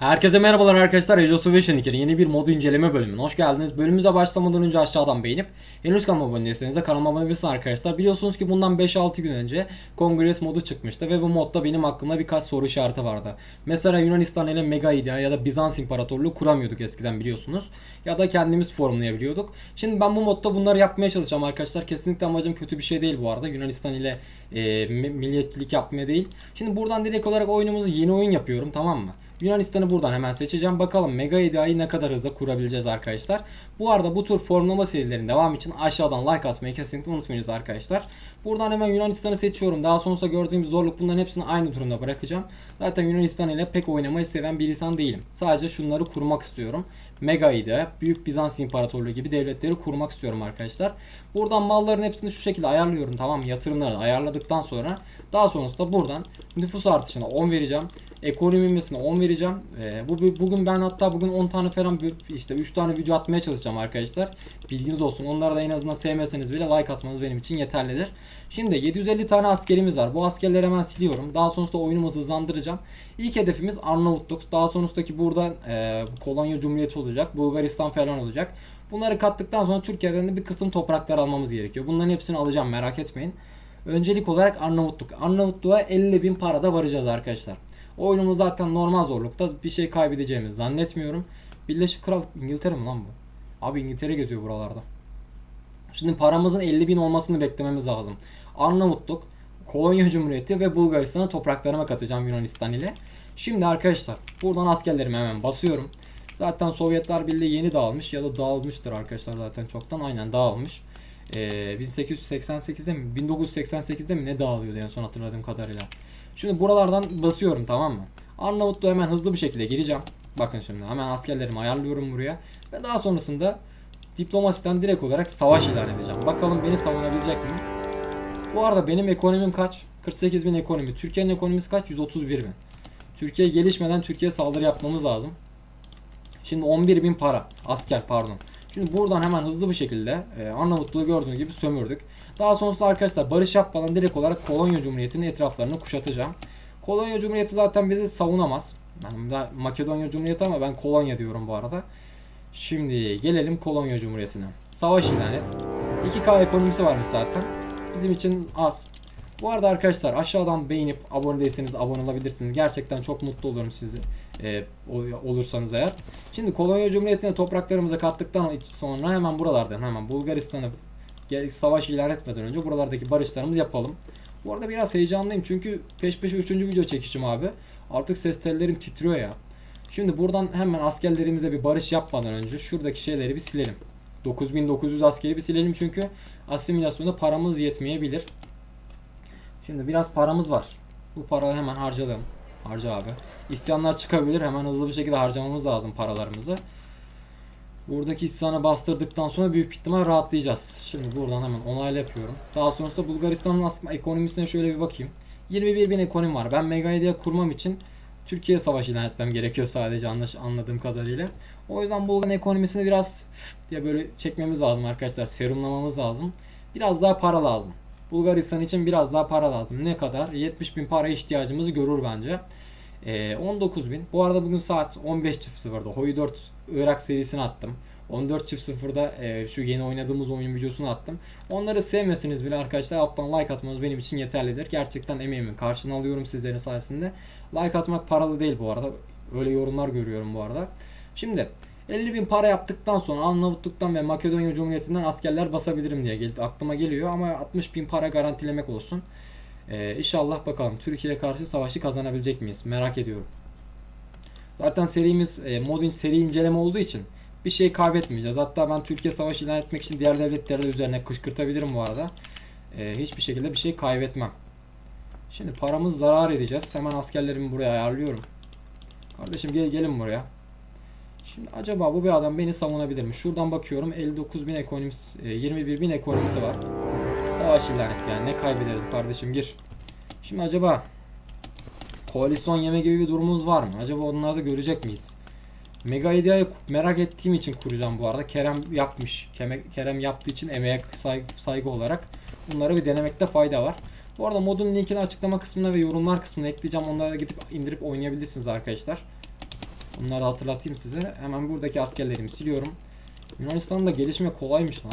Herkese merhabalar arkadaşlar. Age of Salvation 2'nin yeni bir modu inceleme bölümüne hoş geldiniz. Bölümümüze başlamadan önce aşağıdan beğenip henüz kanalıma abone değilseniz de kanalıma abone olabilirsiniz arkadaşlar. Biliyorsunuz ki bundan 5-6 gün önce Congress modu çıkmıştı ve bu modda benim aklımda birkaç soru işareti vardı. Mesela Yunanistan ile Mega İdea ya da Bizans İmparatorluğu kuramıyorduk eskiden biliyorsunuz. Ya da kendimiz formlayabiliyorduk. Şimdi ben bu modda bunları yapmaya çalışacağım arkadaşlar. Kesinlikle amacım kötü bir şey değil bu arada. Yunanistan ile e, mi- milliyetçilik yapmaya değil. Şimdi buradan direkt olarak oyunumuzu yeni oyun yapıyorum tamam mı? Yunanistan'ı buradan hemen seçeceğim. Bakalım Mega İdea'yı ne kadar hızlı kurabileceğiz arkadaşlar. Bu arada bu tür formlama serilerinin devam için aşağıdan like atmayı kesinlikle unutmayınız arkadaşlar. Buradan hemen Yunanistan'ı seçiyorum. Daha sonrasında gördüğüm zorluk bunların hepsini aynı durumda bırakacağım. Zaten Yunanistan ile pek oynamayı seven bir insan değilim. Sadece şunları kurmak istiyorum. Mega İdea, Büyük Bizans İmparatorluğu gibi devletleri kurmak istiyorum arkadaşlar. Buradan malların hepsini şu şekilde ayarlıyorum tamam mı? Yatırımları ayarladıktan sonra daha sonrasında buradan nüfus artışına 10 vereceğim. Ekonomi büyümesine 10 vereceğim. Ee, bu bu- bugün ben hatta bugün 10 tane falan işte 3 tane video atmaya çalışacağım arkadaşlar. Bilginiz olsun. Onları da en azından sevmeseniz bile like atmanız benim için yeterlidir. Şimdi 750 tane askerimiz var. Bu askerleri hemen siliyorum. Daha sonrasında oyunumuzu hızlandıracağım. İlk hedefimiz Arnavutluk. Daha sonrasındaki burada e, Kolonya Cumhuriyeti olacak. Bulgaristan falan olacak. Bunları kattıktan sonra Türkiye'den de bir kısım topraklar almamız gerekiyor. Bunların hepsini alacağım merak etmeyin. Öncelik olarak Arnavutluk. Arnavutluğa 50 bin parada varacağız arkadaşlar. Oyunumuz zaten normal zorlukta bir şey kaybedeceğimizi zannetmiyorum. Birleşik Kral İngiltere mi lan bu? Abi İngiltere geziyor buralarda. Şimdi paramızın 50 bin olmasını beklememiz lazım. Arnavutluk, Kolonya Cumhuriyeti ve Bulgaristan'ı topraklarıma katacağım Yunanistan ile. Şimdi arkadaşlar buradan askerlerimi hemen basıyorum. Zaten Sovyetler Birliği yeni dağılmış ya da dağılmıştır arkadaşlar zaten çoktan aynen dağılmış. Ee, 1888'de mi 1988'de mi ne dağılıyordu en son hatırladığım kadarıyla. Şimdi buralardan basıyorum tamam mı? Arnavutluğa hemen hızlı bir şekilde gireceğim. Bakın şimdi hemen askerlerimi ayarlıyorum buraya. Ve daha sonrasında diplomasiden direkt olarak savaş ilan edeceğim. Bakalım beni savunabilecek mi? Bu arada benim ekonomim kaç? 48 bin ekonomi. Türkiye'nin ekonomisi kaç? 131 bin. Türkiye gelişmeden Türkiye saldırı yapmamız lazım. Şimdi 11 bin para. Asker pardon. Şimdi buradan hemen hızlı bir şekilde e, Arnavutluğu gördüğünüz gibi sömürdük. Daha sonrasında arkadaşlar barış yapmadan direkt olarak Kolonya Cumhuriyeti'nin etraflarını kuşatacağım. Kolonya Cumhuriyeti zaten bizi savunamaz. De Makedonya Cumhuriyeti ama ben Kolonya diyorum bu arada. Şimdi gelelim Kolonya Cumhuriyeti'ne. Savaş ilan et. 2K ekonomisi varmış zaten. Bizim için az. Bu arada arkadaşlar aşağıdan beğenip abone değilseniz abone olabilirsiniz. Gerçekten çok mutlu olurum sizi e, ol- olursanız eğer. Şimdi Kolonya Cumhuriyeti'ne topraklarımıza kattıktan sonra hemen buralardan hemen Bulgaristan'ı savaş ilan etmeden önce buralardaki barışlarımızı yapalım. Bu arada biraz heyecanlıyım çünkü peş peşe 3. video çekişim abi. Artık ses tellerim titriyor ya. Şimdi buradan hemen askerlerimize bir barış yapmadan önce şuradaki şeyleri bir silelim. 9900 askeri bir silelim çünkü asimilasyonda paramız yetmeyebilir. Şimdi biraz paramız var. Bu parayı hemen harcayalım. Harca abi. İsyanlar çıkabilir. Hemen hızlı bir şekilde harcamamız lazım paralarımızı. Buradaki isyanı bastırdıktan sonra büyük ihtimal rahatlayacağız. Şimdi buradan hemen onayla yapıyorum. Daha sonrasında Bulgaristan'ın ekonomisine şöyle bir bakayım. 21 bin ekonomi var. Ben Mega kurmam için Türkiye savaşı ilan etmem gerekiyor sadece anladığım kadarıyla. O yüzden Bulgar'ın ekonomisini biraz diye böyle çekmemiz lazım arkadaşlar. Serumlamamız lazım. Biraz daha para lazım. Bulgaristan için biraz daha para lazım. Ne kadar? 70 bin para ihtiyacımızı görür bence. Ee, 19 bin. Bu arada bugün saat 15.00'da Hoi 4 Irak serisini attım. 14.00'da e, şu yeni oynadığımız oyun videosunu attım. Onları sevmesiniz bile arkadaşlar alttan like atmanız benim için yeterlidir. Gerçekten emeğimin karşılığını alıyorum sizlerin sayesinde. Like atmak paralı değil bu arada. Öyle yorumlar görüyorum bu arada. Şimdi 50 bin para yaptıktan sonra Arnavutluk'tan ve Makedonya Cumhuriyeti'nden askerler basabilirim diye geldi, aklıma geliyor ama 60 bin para garantilemek olsun. Ee, inşallah bakalım Türkiye'ye karşı savaşı kazanabilecek miyiz? Merak ediyorum. Zaten serimiz e, modun seri inceleme olduğu için bir şey kaybetmeyeceğiz. Hatta ben Türkiye savaşı ilan etmek için diğer devletleri de üzerine kışkırtabilirim bu arada. Ee, hiçbir şekilde bir şey kaybetmem. Şimdi paramız zarar edeceğiz. Hemen askerlerimi buraya ayarlıyorum. Kardeşim gel gelin buraya. Şimdi acaba bu bir adam beni savunabilir mi? Şuradan bakıyorum 59 bin ekonomisi, e, 21 bin ekonomisi var. Savaş ilan etti yani ne kaybederiz kardeşim gir. Şimdi acaba koalisyon yeme gibi bir durumumuz var mı? Acaba onları da görecek miyiz? Mega Idea'yı merak ettiğim için kuracağım bu arada. Kerem yapmış. Kerem yaptığı için emeğe saygı, saygı olarak bunları bir denemekte fayda var. Bu arada modun linkini açıklama kısmına ve yorumlar kısmına ekleyeceğim. Onlara da gidip indirip oynayabilirsiniz arkadaşlar. Bunları hatırlatayım size. Hemen buradaki askerlerimi siliyorum. Yunanistan'ın da gelişme kolaymış lan.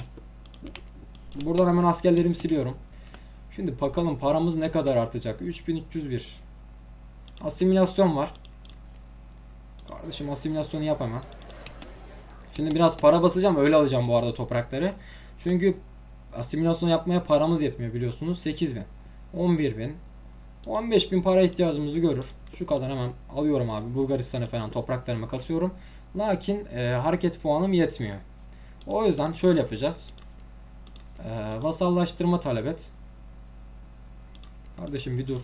Buradan hemen askerlerimi siliyorum. Şimdi bakalım paramız ne kadar artacak? 3301. Asimilasyon var. Kardeşim asimilasyonu yap hemen. Şimdi biraz para basacağım öyle alacağım bu arada toprakları. Çünkü asimilasyon yapmaya paramız yetmiyor biliyorsunuz. 8000, 11000, 15000 para ihtiyacımızı görür. Şu kadar hemen alıyorum abi. Bulgaristan'a falan topraklarıma katıyorum. Lakin e, hareket puanım yetmiyor. O yüzden şöyle yapacağız. E, vasallaştırma talep et. Kardeşim bir dur.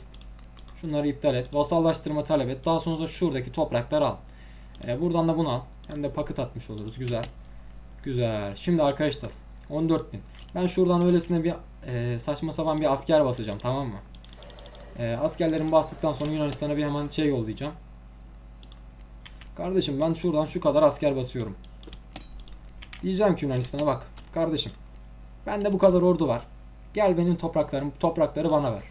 Şunları iptal et. Vasallaştırma talep et. Daha sonra şuradaki toprakları al. E, buradan da bunu al. Hem de paket atmış oluruz. Güzel. Güzel. Şimdi arkadaşlar 14.000. Ben şuradan öylesine bir e, saçma sapan bir asker basacağım tamam mı? E, askerlerimi bastıktan sonra Yunanistan'a bir hemen şey yollayacağım. Kardeşim ben şuradan şu kadar asker basıyorum. Diyeceğim ki Yunanistan'a bak kardeşim. Bende bu kadar ordu var. Gel benim topraklarım toprakları bana ver.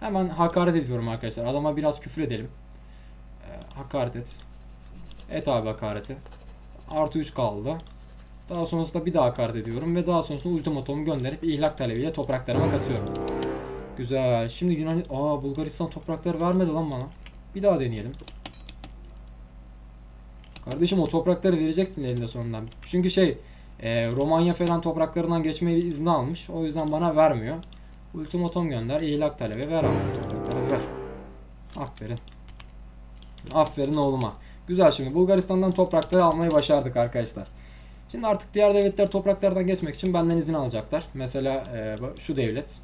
Hemen hakaret ediyorum arkadaşlar. Adama biraz küfür edelim. E, hakaret et. Et abi hakareti. Artı 3 kaldı. Daha sonrasında bir daha hakaret ediyorum ve daha sonrasında ultimatomu gönderip ihlak talebiyle topraklarıma katıyorum. Güzel. Şimdi Yunan... Aa Bulgaristan toprakları vermedi lan bana. Bir daha deneyelim. Kardeşim o toprakları vereceksin elinde sonundan. Çünkü şey e, Romanya falan topraklarından geçme izni almış. O yüzden bana vermiyor. Ultimatom gönder. ihlak talebi ver abi toprakları ver. Aferin. Aferin oğluma. Güzel şimdi Bulgaristan'dan toprakları almayı başardık arkadaşlar. Şimdi artık diğer devletler topraklardan geçmek için benden izin alacaklar. Mesela e, şu devlet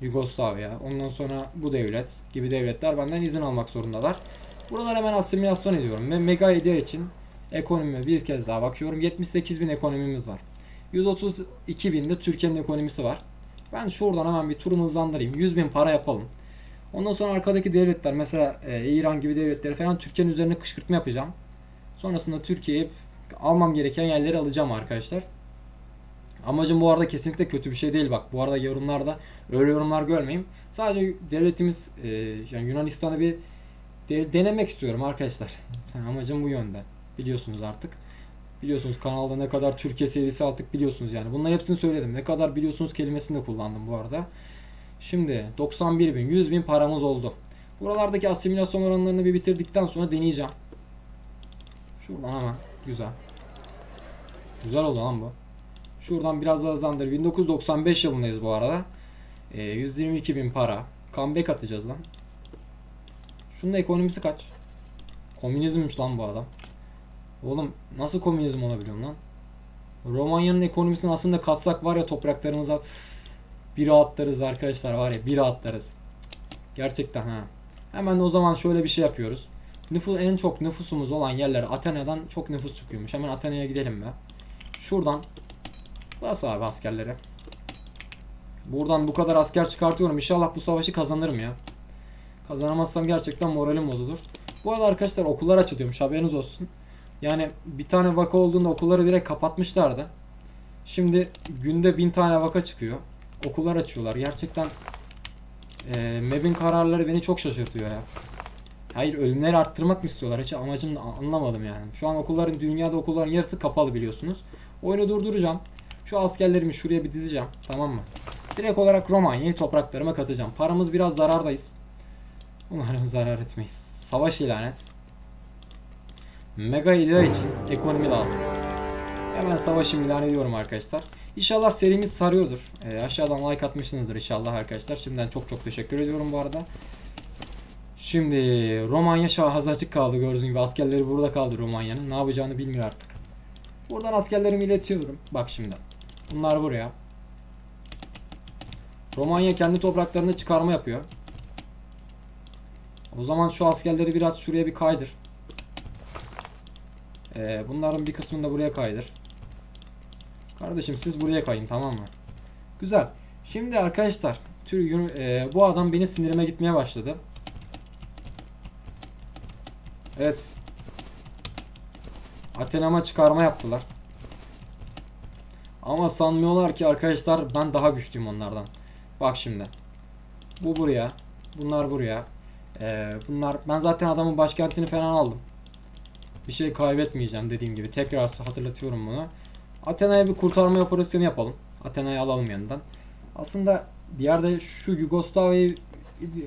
Yugoslavya, ondan sonra bu devlet gibi devletler benden izin almak zorundalar. Buralar hemen asimilasyon ediyorum ve Mega Idea için ekonomime bir kez daha bakıyorum. 78 bin ekonomimiz var. 132 bin de Türkiye'nin ekonomisi var. Ben şuradan hemen bir turumu hızlandırayım. 100 bin para yapalım. Ondan sonra arkadaki devletler mesela e, İran gibi devletleri falan Türkiye'nin üzerine kışkırtma yapacağım. Sonrasında Türkiye'ye almam gereken yerleri alacağım arkadaşlar. Amacım bu arada kesinlikle kötü bir şey değil bak. Bu arada yorumlarda öyle yorumlar görmeyeyim. Sadece devletimiz e, yani Yunanistan'ı bir de, denemek istiyorum arkadaşlar. Amacım bu yönde. Biliyorsunuz artık. Biliyorsunuz kanalda ne kadar Türkiye serisi attık biliyorsunuz yani. Bunların hepsini söyledim. Ne kadar biliyorsunuz kelimesini de kullandım bu arada. Şimdi 91 bin, 100 bin paramız oldu. Buralardaki asimilasyon oranlarını bir bitirdikten sonra deneyeceğim. Şuradan hemen. Güzel. Güzel oldu lan bu. Şuradan biraz daha hızlandır. 1995 yılındayız bu arada. Ee, 122 bin para. Comeback atacağız lan. Şunun ekonomisi kaç? Komünizmmiş lan bu adam. Oğlum nasıl komünizm olabiliyor lan? Romanya'nın ekonomisini aslında katsak var ya topraklarımıza bir atlarız arkadaşlar var ya bir atlarız. Gerçekten ha. Hemen o zaman şöyle bir şey yapıyoruz. Nüfus en çok nüfusumuz olan yerler Atina'dan çok nüfus çıkıyormuş. Hemen Atina'ya gidelim be. Şuradan bas abi askerlere. Buradan bu kadar asker çıkartıyorum. İnşallah bu savaşı kazanırım ya. Kazanamazsam gerçekten moralim bozulur. Bu arada arkadaşlar okullar açılıyormuş haberiniz olsun. Yani bir tane vaka olduğunda okulları direkt kapatmışlardı. Şimdi günde bin tane vaka çıkıyor. Okullar açıyorlar. Gerçekten e, MEB'in kararları beni çok şaşırtıyor ya. Hayır ölümleri arttırmak mı istiyorlar? Hiç amacını anlamadım yani. Şu an okulların dünyada okulların yarısı kapalı biliyorsunuz. Oyunu durduracağım. Şu askerlerimi şuraya bir dizeceğim. Tamam mı? Direkt olarak Romanya'yı topraklarıma katacağım. Paramız biraz zarardayız. Umarım zarar etmeyiz. Savaş ilan et. Mega idea için ekonomi lazım. Hemen savaşı ilan ediyorum arkadaşlar. İnşallah serimiz sarıyordur. E, aşağıdan like atmışsınızdır inşallah arkadaşlar. Şimdiden çok çok teşekkür ediyorum bu arada. Şimdi Romanya şahı açık kaldı gördüğünüz gibi. Askerleri burada kaldı Romanya'nın. Ne yapacağını bilmiyor artık. Buradan askerlerimi iletiyorum. Bak şimdi. Bunlar buraya. Romanya kendi topraklarını çıkarma yapıyor. O zaman şu askerleri biraz şuraya bir kaydır. Ee, bunların bir kısmını da buraya kaydır. Kardeşim siz buraya kayın tamam mı? Güzel. Şimdi arkadaşlar tür, e, bu adam beni sinirime gitmeye başladı. Evet. Athena'ma çıkarma yaptılar. Ama sanmıyorlar ki arkadaşlar ben daha güçlüyüm onlardan. Bak şimdi. Bu buraya. Bunlar buraya. Ee, bunlar ben zaten adamın başkentini falan aldım. Bir şey kaybetmeyeceğim dediğim gibi. Tekrar hatırlatıyorum bunu. Athena'ya bir kurtarma operasyonu yapalım. Athena'yı alalım yanından. Aslında bir yerde şu Yugoslavya'yı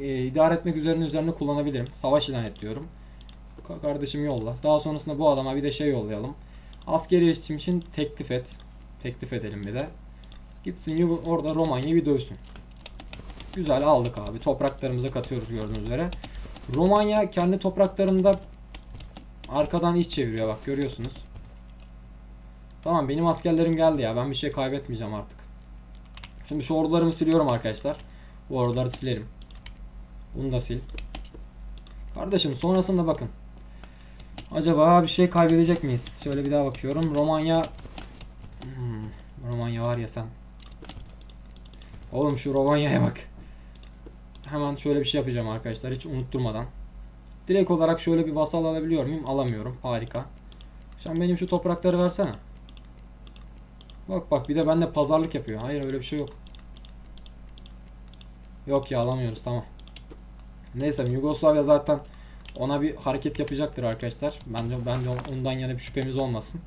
e, idare etmek üzerine üzerine kullanabilirim. Savaş ilan et diyorum. Ka- Kardeşim yolla. Daha sonrasında bu adama bir de şey yollayalım. Askeri iletişim için teklif et. Teklif edelim bir de. Gitsin orada Romanya'yı bir dövsün. Güzel aldık abi. Topraklarımıza katıyoruz gördüğünüz üzere. Romanya kendi topraklarında arkadan iç çeviriyor bak görüyorsunuz. Tamam benim askerlerim geldi ya. Ben bir şey kaybetmeyeceğim artık. Şimdi şu ordularımı siliyorum arkadaşlar. Bu orduları silerim. Bunu da sil. Kardeşim sonrasında bakın. Acaba bir şey kaybedecek miyiz? Şöyle bir daha bakıyorum. Romanya Romanya var ya sen. Oğlum şu Romanya'ya bak. Hemen şöyle bir şey yapacağım arkadaşlar hiç unutturmadan. Direkt olarak şöyle bir vasal alabiliyor muyum? Alamıyorum. Harika. Sen benim şu toprakları versene. Bak bak bir de bende pazarlık yapıyor. Hayır öyle bir şey yok. Yok ya alamıyoruz tamam. Neyse Yugoslavya zaten ona bir hareket yapacaktır arkadaşlar. Bence bence ondan yana bir şüphemiz olmasın.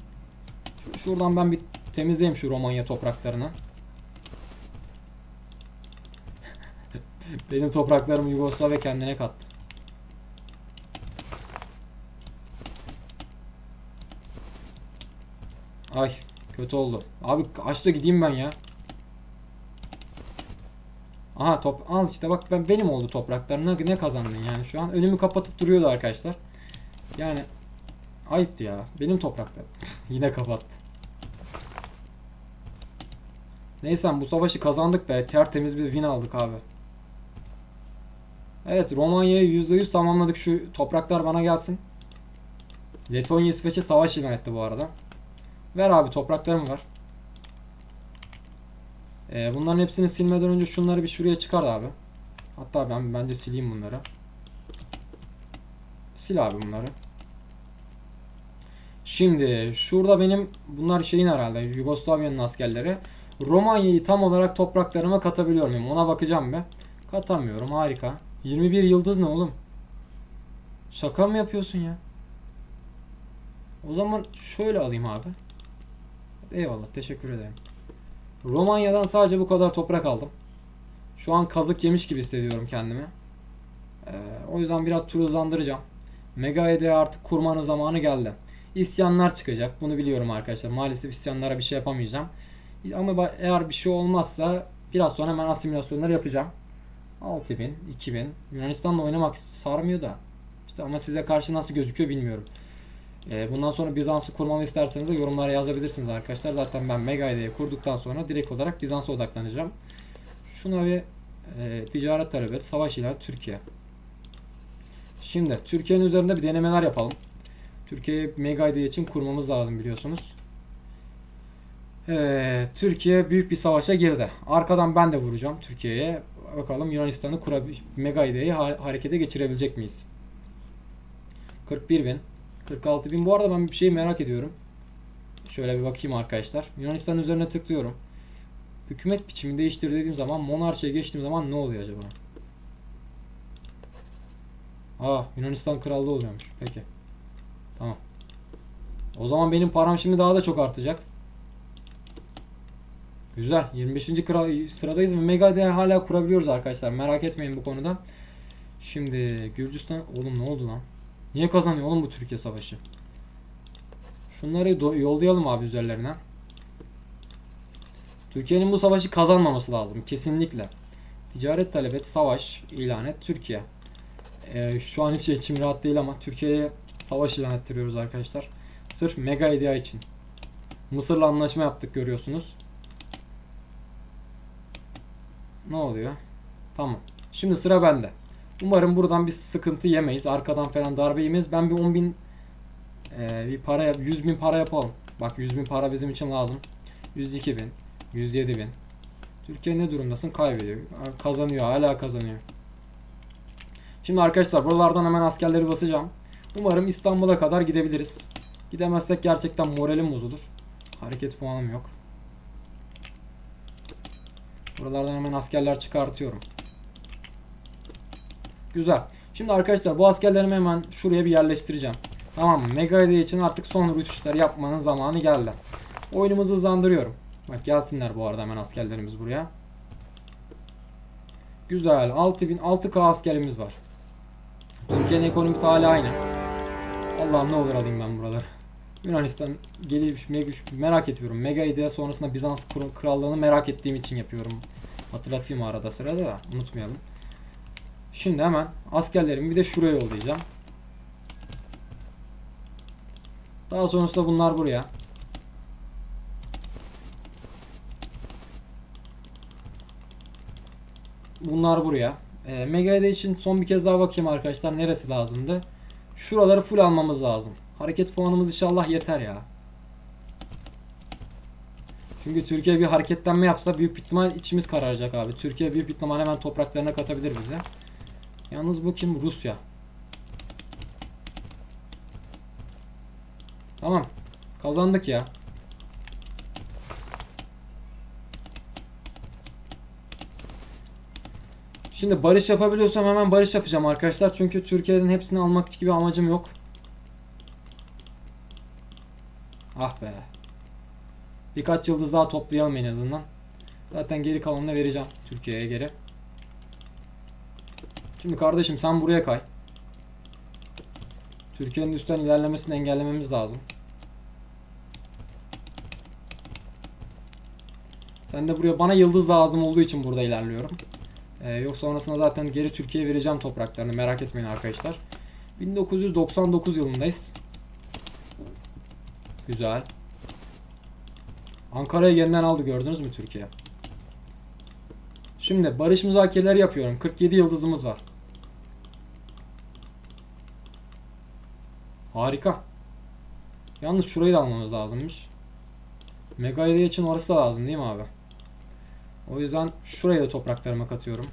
Şuradan ben bir temizleyeyim şu Romanya topraklarını. Benim topraklarımı Yugoslavya kendine kattı. Ay kötü oldu. Abi aç da gideyim ben ya. Aha top al işte bak ben benim oldu topraklar. Ne, ne kazandın yani şu an önümü kapatıp duruyordu arkadaşlar. Yani ayıptı ya. Benim topraklar. Yine kapattı. Neyse bu savaşı kazandık be. Tertemiz bir win aldık abi. Evet Romanya'yı %100 tamamladık. Şu topraklar bana gelsin. Letonya İsveç'e savaş ilan etti bu arada. Ver abi topraklarımı ver. Ee, bunların hepsini silmeden önce şunları bir şuraya çıkar abi. Hatta ben bence sileyim bunları. Sil abi bunları. Şimdi şurada benim bunlar şeyin herhalde Yugoslavya'nın askerleri. Romanya'yı tam olarak topraklarıma katabiliyor muyum? Ona bakacağım be. Katamıyorum. Harika. 21 yıldız ne oğlum? Şaka mı yapıyorsun ya? O zaman şöyle alayım abi. Eyvallah. Teşekkür ederim. Romanya'dan sadece bu kadar toprak aldım. Şu an kazık yemiş gibi hissediyorum kendimi. Ee, o yüzden biraz tur hızlandıracağım. Megaed'e artık kurmanın zamanı geldi. İsyanlar çıkacak. Bunu biliyorum arkadaşlar. Maalesef isyanlara bir şey yapamayacağım. Ama eğer bir şey olmazsa biraz sonra hemen asimilasyonları yapacağım. 6000, 2000. Yunanistan'la oynamak sarmıyor da. İşte ama size karşı nasıl gözüküyor bilmiyorum. Ee, bundan sonra Bizans'ı kurmamı isterseniz de yorumlara yazabilirsiniz arkadaşlar. Zaten ben Megaide'yi kurduktan sonra direkt olarak Bizans'a odaklanacağım. Şuna bir e, ticaret talep et. Savaş ilan Türkiye. Şimdi Türkiye'nin üzerinde bir denemeler yapalım. Türkiye'yi Megaide için kurmamız lazım biliyorsunuz. Ee, Türkiye büyük bir savaşa girdi. Arkadan ben de vuracağım Türkiye'ye. Bakalım Yunanistan'ı kurabil- Megaide'yi ha- harekete geçirebilecek miyiz? 41 bin. 46 bin. Bu arada ben bir şey merak ediyorum. Şöyle bir bakayım arkadaşlar. Yunanistan üzerine tıklıyorum. Hükümet biçimi değiştir dediğim zaman monarşiye geçtiğim zaman ne oluyor acaba? Aa Yunanistan krallığı oluyormuş. Peki. Tamam. O zaman benim param şimdi daha da çok artacak. Güzel. 25. kral sıradayız ve Megade'yi hala kurabiliyoruz arkadaşlar. Merak etmeyin bu konuda. Şimdi Gürcistan oğlum ne oldu lan? Niye kazanıyor oğlum bu Türkiye savaşı? Şunları yollayalım abi üzerlerine. Türkiye'nin bu savaşı kazanmaması lazım kesinlikle. Ticaret talep savaş ilan et Türkiye. Ee, şu an hiç içim rahat değil ama Türkiye'ye savaş ilan ettiriyoruz arkadaşlar. Sırf mega idea için. Mısır'la anlaşma yaptık görüyorsunuz. Ne oluyor? Tamam. Şimdi sıra bende. Umarım buradan bir sıkıntı yemeyiz. Arkadan falan darbe yemeyiz. Ben bir 10 bin e, bir para yap, 100 bin para yapalım. Bak 100 bin para bizim için lazım. 102 bin, 107 bin. Türkiye ne durumdasın? Kaybediyor. Kazanıyor. Hala kazanıyor. Şimdi arkadaşlar buralardan hemen askerleri basacağım. Umarım İstanbul'a kadar gidebiliriz. Gidemezsek gerçekten moralim bozulur. Hareket puanım yok. Buralardan hemen askerler çıkartıyorum. Güzel. Şimdi arkadaşlar bu askerlerimi hemen şuraya bir yerleştireceğim. Tamam mı? Mega ID için artık son rütuşları yapmanın zamanı geldi. Oyunumuzu hızlandırıyorum. Bak gelsinler bu arada hemen askerlerimiz buraya. Güzel. 6000 6K askerimiz var. Türkiye'nin ekonomisi hala aynı. Allah'ım ne olur alayım ben buraları. Yunanistan gelip meg- merak ediyorum. Mega idea sonrasında Bizans krallığını merak ettiğim için yapıyorum. Hatırlatayım arada sırada da unutmayalım. Şimdi hemen askerlerimi bir de şuraya yollayacağım. Daha sonrasında bunlar buraya. Bunlar buraya. E, Mega ID için son bir kez daha bakayım arkadaşlar neresi lazımdı. Şuraları full almamız lazım. Hareket puanımız inşallah yeter ya. Çünkü Türkiye bir hareketlenme yapsa büyük ihtimal içimiz kararacak abi. Türkiye büyük ihtimal hemen topraklarına katabilir bize. Yalnız bu kim? Rusya. Tamam. Kazandık ya. Şimdi barış yapabiliyorsam hemen barış yapacağım arkadaşlar. Çünkü Türkiye'nin hepsini almak gibi amacım yok. Ah be. Birkaç yıldız daha toplayalım en azından. Zaten geri kalanını vereceğim Türkiye'ye geri. Şimdi kardeşim sen buraya kay. Türkiye'nin üstten ilerlemesini engellememiz lazım. Sen de buraya bana yıldız lazım olduğu için burada ilerliyorum. Ee, yok sonrasında zaten geri Türkiye'ye vereceğim topraklarını merak etmeyin arkadaşlar. 1999 yılındayız. Güzel. Ankara'yı yeniden aldı gördünüz mü Türkiye? Şimdi barış müzakereleri yapıyorum. 47 yıldızımız var. Harika. Yalnız şurayı da almamız lazımmış. Mega için orası da lazım değil mi abi? O yüzden şuraya da topraklarıma katıyorum.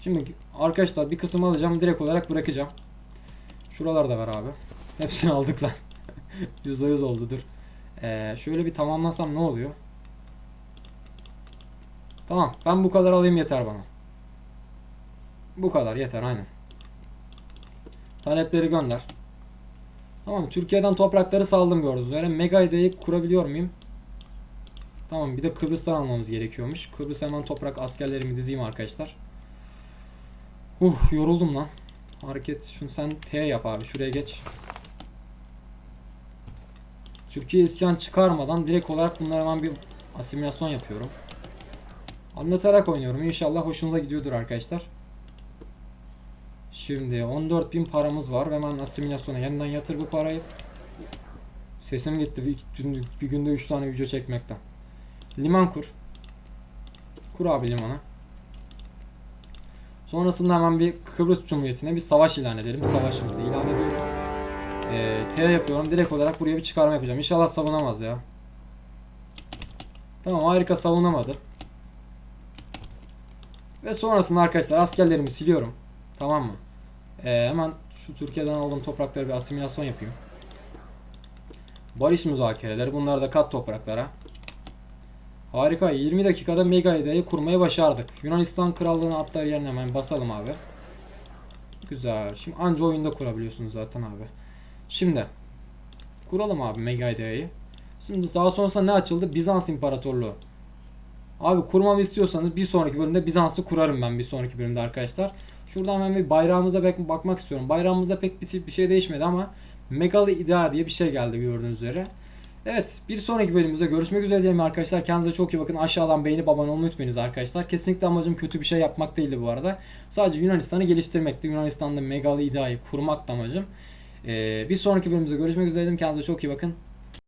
Şimdi arkadaşlar bir kısım alacağım direkt olarak bırakacağım. Şuralar da var abi. Hepsini aldık lan. %100 oldu dur. Ee, şöyle bir tamamlasam ne oluyor? Tamam ben bu kadar alayım yeter bana. Bu kadar yeter aynen. Talepleri gönder. Tamam Türkiye'den toprakları saldım gördüğünüz üzere. Mega ID'yi kurabiliyor muyum? Tamam bir de Kıbrıs'tan almamız gerekiyormuş. Kıbrıs hemen toprak askerlerimi dizeyim arkadaşlar. Uh yoruldum lan. Hareket şunu sen T yap abi şuraya geç. Türkiye isyan çıkarmadan direkt olarak bunlara hemen bir asimilasyon yapıyorum. Anlatarak oynuyorum. İnşallah hoşunuza gidiyordur arkadaşlar. Şimdi 14.000 paramız var. Hemen asimilasyona yeniden yatır bu parayı. Sesim gitti bir, bir, bir günde 3 tane video çekmekten. Liman kur. Kur abi limanı. Sonrasında hemen bir Kıbrıs Cumhuriyeti'ne bir savaş ilan edelim. Savaşımızı ilan ediyorum. Ee, T yapıyorum. Direkt olarak buraya bir çıkarma yapacağım. İnşallah savunamaz ya. Tamam harika savunamadı. Ve sonrasında arkadaşlar askerlerimi siliyorum. Tamam mı? Ee, hemen şu Türkiye'den aldığım topraklara bir asimilasyon yapayım. Barış müzakereleri. Bunları da kat topraklara. Harika. 20 dakikada Mega ID'yi kurmayı başardık. Yunanistan krallığını atlar yerine hemen basalım abi. Güzel. Şimdi anca oyunda kurabiliyorsunuz zaten abi. Şimdi kuralım abi Mega ID'yi. Şimdi daha sonrasında ne açıldı? Bizans İmparatorluğu. Abi kurmamı istiyorsanız bir sonraki bölümde Bizans'ı kurarım ben bir sonraki bölümde arkadaşlar. Şuradan hemen bir bayrağımıza bak- bakmak istiyorum. Bayrağımızda pek bir, bir şey değişmedi ama Megalı İdea diye bir şey geldi gördüğünüz üzere. Evet bir sonraki bölümümüzde görüşmek üzere diyelim arkadaşlar. Kendinize çok iyi bakın. Aşağıdan beğenip abone olmayı unutmayınız arkadaşlar. Kesinlikle amacım kötü bir şey yapmak değildi bu arada. Sadece Yunanistan'ı geliştirmekti. Yunanistan'da Megalı İdea'yı kurmak da amacım. Ee, bir sonraki bölümümüzde görüşmek üzere diyelim. Kendinize çok iyi bakın.